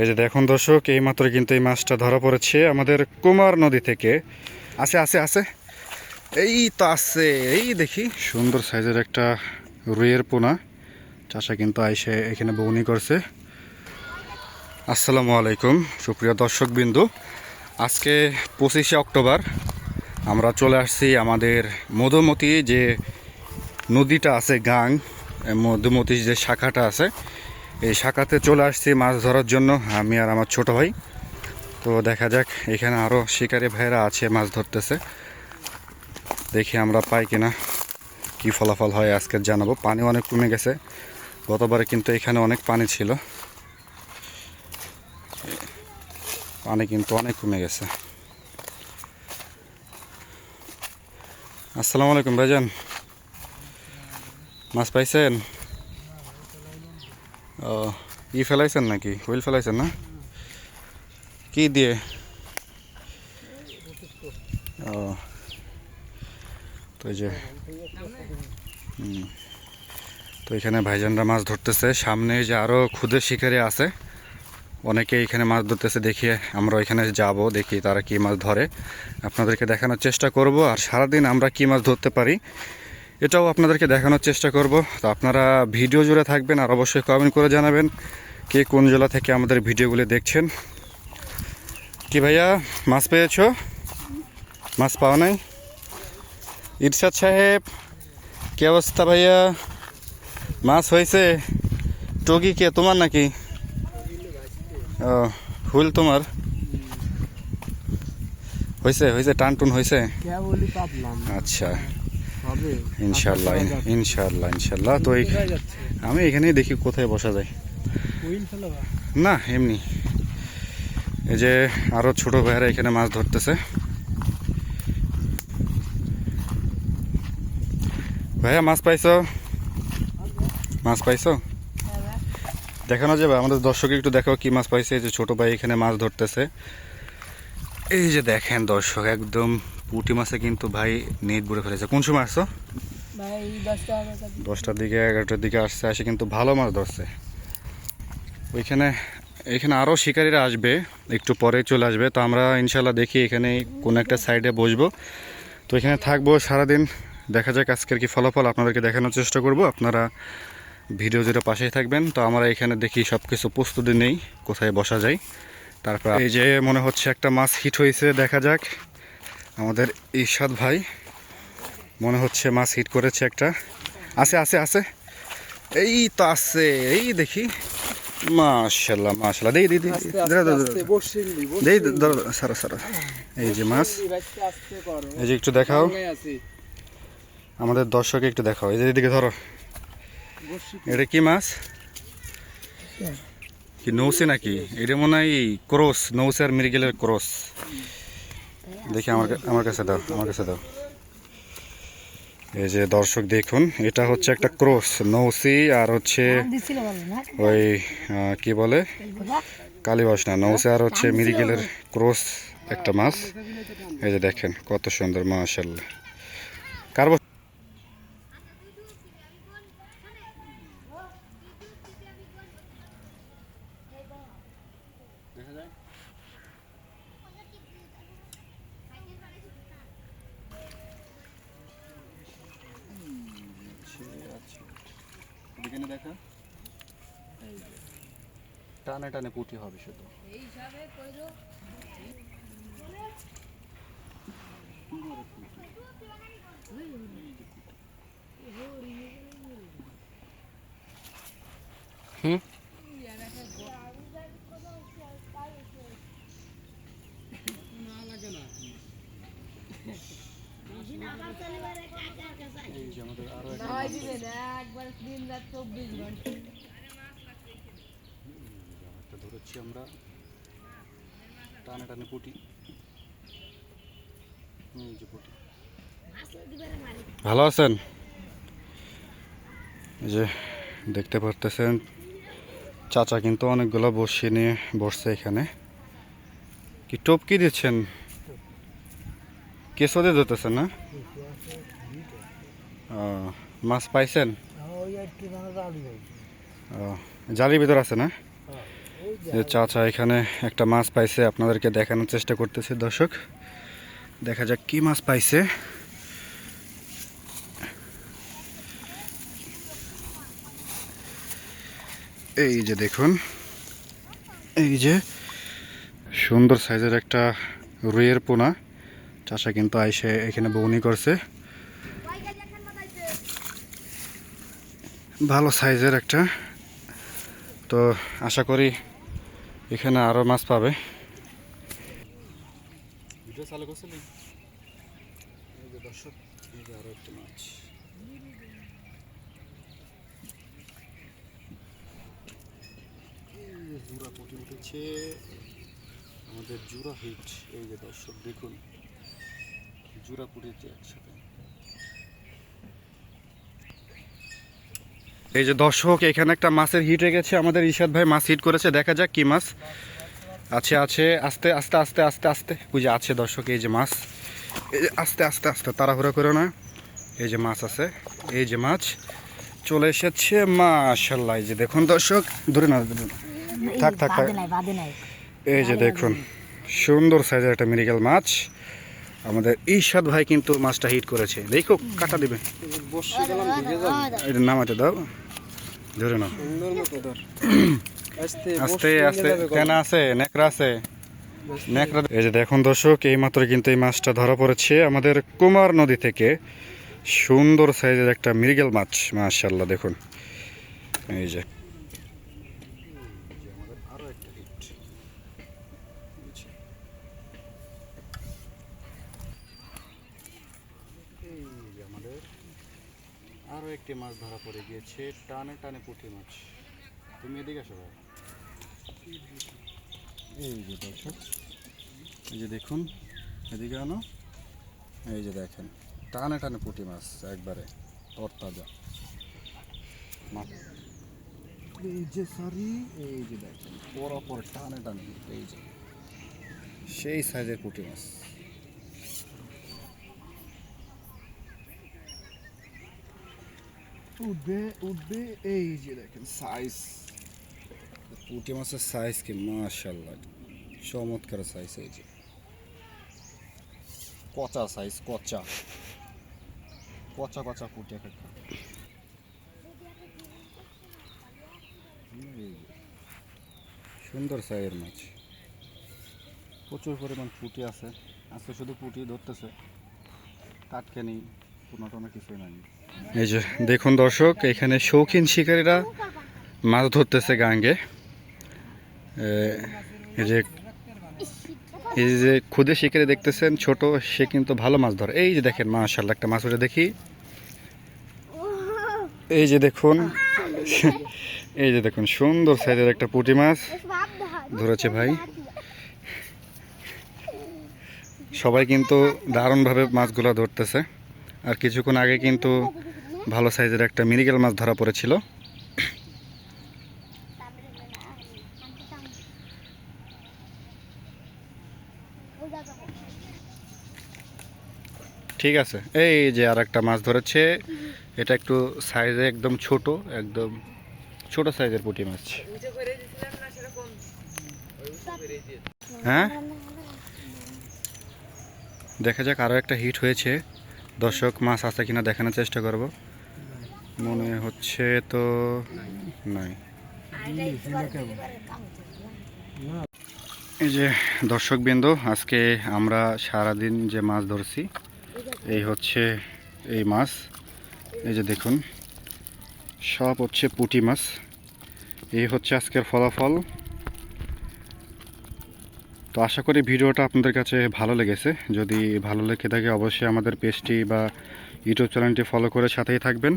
এই যে দেখুন দর্শক, এই মাত্র কিন্তু এই মাছটা ধরা পড়েছে আমাদের কুমার নদী থেকে। আছে আছে আছে। এই তো আছে, এই দেখি। সুন্দর সাইজের একটা রুইয়ের পোনা। চাষা কিন্তু আইসে এখানে বউনি করছে। আসসালামু আলাইকুম, সুপ্রিয় দর্শক বিন্দু আজকে পঁচিশে অক্টোবর, আমরা চলে আসছি আমাদের মধুমতি যে নদীটা আছে গাং এ মধুমতি যে শাখাটা আছে এই শাখাতে চলে আসছি মাছ ধরার জন্য, আমি আর আমার ছোট ভাই। তো দেখা যাক, এখানে আরও শিকারি ভাইরা আছে, মাছ ধরতেছে। দেখি আমরা পাই কিনা, কি ফলাফল হয় আজকে জানাব। পানি অনেক কমে গেছে, গতবারে কিন্তু এখানে অনেক পানি ছিল। পানি কিন্তু অনেক কমে গেছে। আসসালামু আলাইকুম ভাইজান। মাছ পাইছেন? ই ফেলাইছেন নাকি? হুইল ফেলাইছেন না? কি দিয়ে? ও, তো এই যে তো এখানে ভাইজানরা মাছ ধরতেছে। সামনে যে আরও ক্ষুদে শিকারি আছে। অনেকে এখানে মাছ ধরতেছে, দেখিয়ে আমরা এখানে যাব, দেখি তারা কি মাছ ধরে। আপনাদেরকে দেখানোর চেষ্টা করব, আর সারাদিন আমরা কি মাছ ধরতে পারি। এটাও আপনাদেরকে দেখানোর চেষ্টা করব। তো আপনারা ভিডিও জুড়ে থাকবেন আর অবশ্যই কমেন্ট করে জানাবেন কে কোন জেলা থেকে আমাদের ভিডিওগুলো দেখছেন। কি ভাইয়া মাছ পেয়েছ? মাছ পাওয়া নাই? ইরশাদ সাহেব কি অবস্থা ভাইয়া? মাছ হয়েছে? টগি কে তোমার নাকি? ও হুইল তোমার? হয়েছে হয়েছে টান টুন হয়েছে আচ্ছা। ইনশাল্লাহ ইনশাল্লাহ ইনশাল্লাহ তো আমি এখানেই দেখি কোথায় বসা যায়। না এমনি। এই যে আরও ছোট ভাইয়েরা এখানে মাছ ধরতেছে। ভাইয়া মাছ পাইছো? মাছ পাইছো? দেখানো যাবে? আমাদের দর্শক একটু দেখো কি মাছ পাইছে। এই যে ছোট ভাই এখানে মাছ ধরতেছে। এই যে দেখেন দর্শক একদম পুঁটি মাছে কিন্তু ভাই নেট বুড়ে ফেলেছে। কোন সময় আসছো? দশটার দিকে এগারোটার দিকে আসছে আসে কিন্তু ভালো মাছ ধরছে। ওইখানে এখানে আরও শিকারীরা আসবে একটু পরে চলে আসবে। তো আমরা ইনশাল্লাহ দেখি এখানে কোনো একটা সাইডে বসবো। তো এখানে থাকব সারাদিন। দেখা যাক আজকের কি ফলাফল আপনাদেরকে দেখানোর চেষ্টা করব। আপনারা ভিডিও জুড়ে পাশেই থাকবেন। তো আমরা এখানে দেখি সব কিছু প্রস্তুতি নেই কোথায় বসা যায়। তারপর এই যে মনে হচ্ছে একটা মাছ হিট হয়েছে দেখা যাক। আমাদের ইরশাদ ভাই মনে হচ্ছে মাছ হিট করেছে একটা। আছে আছে আছে। এই তো আছে এই দেখি। মাশাল্লাহ মাশাল্লাহ দেই দিই দিই। দেই ধরো সারা সারা। এই যে মাছ। এই যে একটু দেখাও। আমাদের দর্শকে একটু দেখাও। এই যে এদিকে ধরো। এটা কি মাছ? কি নৌসে নাকি? এটা মনে হয় ক্রস নৌসে আর মিরিগেলের ক্রস। দেখি আমার আমার কাছে দাও আমার কাছে দাও। এই যে দর্শক দেখুন এটা হচ্ছে একটা ক্রস নৌসি আর হচ্ছে ওই কি বলে? কালীবাস না নৌসি আর হচ্ছে মিরিগেলের ক্রস একটা মাছ। এই যে দেখেন কত সুন্দর মাশাল্লাহ কার টানে টানে পুঁটি হবে শুধু। হুম এই যে আমাদের আরও একটা নয় দিবে না আমরা। টানে টানে পুটি। ভালো আছেন? যে দেখতে পারতেছেন, চাচা কিন্তু অনেকগুলো বসিয়ে নিয়ে বসছে এখানে। কি টোপ কি দিচ্ছেন? কেঁচো দিয়ে ধরতেছেন না? মাছ পাইছেন? জালির ভিতর আছে না? যে চাচা এখানে একটা মাছ পাইছে, আপনাদেরকে দেখানোর চেষ্টা করতেছে দর্শক। দেখা যাক কি মাছ পাইছে। এই যে দেখুন, এই যে সুন্দর সাইজের একটা রুইয়ের পোনা। চাষা কিন্তু আইসে এখানে বউনি করছে। ভালো সাইজের একটা। তো আশা করি এখানে আরও মাছ পাবে। উঠেছে। আমাদের জুরা হিট, এই যে দর্শক, দেখুন। জুরা পুঁটিতে একসাথে। এই যে দর্শক এখানে একটা মাছের হিট গেছে আমাদের ইশাদ ভাই মাছ হিট করেছে দেখা যাক কি মাছ। আছে আছে আস্তে আস্তে আস্তে আস্তে আস্তে। ওই যে আছে দর্শক এই যে মাছ। এই যে আস্তে আস্তে আস্তে তাড়াহুড়া করে না। এই যে মাছ আছে এই যে মাছ। চলে এসেছে মাশাল্লাহ এই যে দেখুন দর্শক ধরে না ধরে থাক থাক থাক। এই যে দেখুন সুন্দর সাইজের একটা মেডিকেল মাছ। আমাদের ঈশাদ ভাই কিন্তু মাছটা হিট করেছে। দেখো কাটা দিবে। এটা নামাতে দাও। ধরে নাও। আস্তে আস্তে কেন আছে নেকড়া আছে। নেকড়া এই যে দেখুন দর্শক এই মাত্র কিন্তু এই মাছটা ধরা পড়েছে আমাদের কুমার নদী থেকে। সুন্দর সাইজের একটা মৃগেল মাছ মাশাল্লাহ দেখুন। এই যে আরও একটি মাছ ধরা পড়ে গিয়েছে, টানে টানে পুঁটি মাছ। তুমি এদিকে আসো ভাই। এই যে দর্শক এই যে দেখুন, এদিকে আনো। এই যে দেখেন, টানে টানে পুঁটি মাছ একবারে, তরতাজা। মাছ এই যে সরি, এই যে দেখেন পরপর টানে টানে, এই যে, সেই সাইজের পুঁটি মাছ। উঠবে উঠবে এই যে দেখেন সাইজ পুঁটি মাছের সাইজ কি মাশাল্লাহ চমৎকার সাইজ এই যে। কচা সাইজ কচা। কচা কচা পুঁটি এক একটা। সুন্দর সাইজের মাছ। প্রচুর পরিমাণ পুঁটি আছে। আজকে শুধু পুঁটি ধরতেছে। কাটকে নেই কোনো টনো কিছুই নাই। এই যে, দেখুন দর্শক, এখানে শৌখিন শিকারীরা মাছ ধরতেছে গাঙ্গে। এই যে এই যে খুদে শিকারি দেখতেছেন, ছোট, সে কিন্তু ভালো মাছ ধরে। এই যে দেখেন মাশাল্লাহ একটা মাছ উঠে দেখি। এই যে দেখুন, এই যে দেখুন, সুন্দর সাইজের একটা পুঁটি মাছ ধরেছে ভাই। সবাই কিন্তু দারুণভাবে মাছগুলো ধরতেছে। আর কিছুক্ষণ আগে কিন্তু ভালো সাইজের একটা মিরিগেল মাছ ধরা পড়েছিল। ঠিক আছে, এই যে আর একটা মাছ ধরেছে, এটা একটু সাইজে একদম ছোট একদম ছোট সাইজের পুঁটি মাছ। হ্যাঁ? দেখা যাক আরও একটা হিট হয়েছে। দর্শক, মাছ আছে কিনা দেখানোর চেষ্টা করব। মনে হচ্ছে তো নাই। এই যে দর্শক বিন্দু আজকে আমরা সারাদিন যে মাছ ধরছি, এই হচ্ছে এই মাছ। এই যে দেখুন, সব হচ্ছে পুঁটি মাছ। এই হচ্ছে আজকের ফলাফল। তো আশা করি ভিডিওটা আপনাদের কাছে ভালো লেগেছে। যদি ভালো লেগে থাকে অবশ্যই আমাদের পেজটি বা ইউটিউব চ্যানেলটি ফলো করে সাথেই থাকবেন।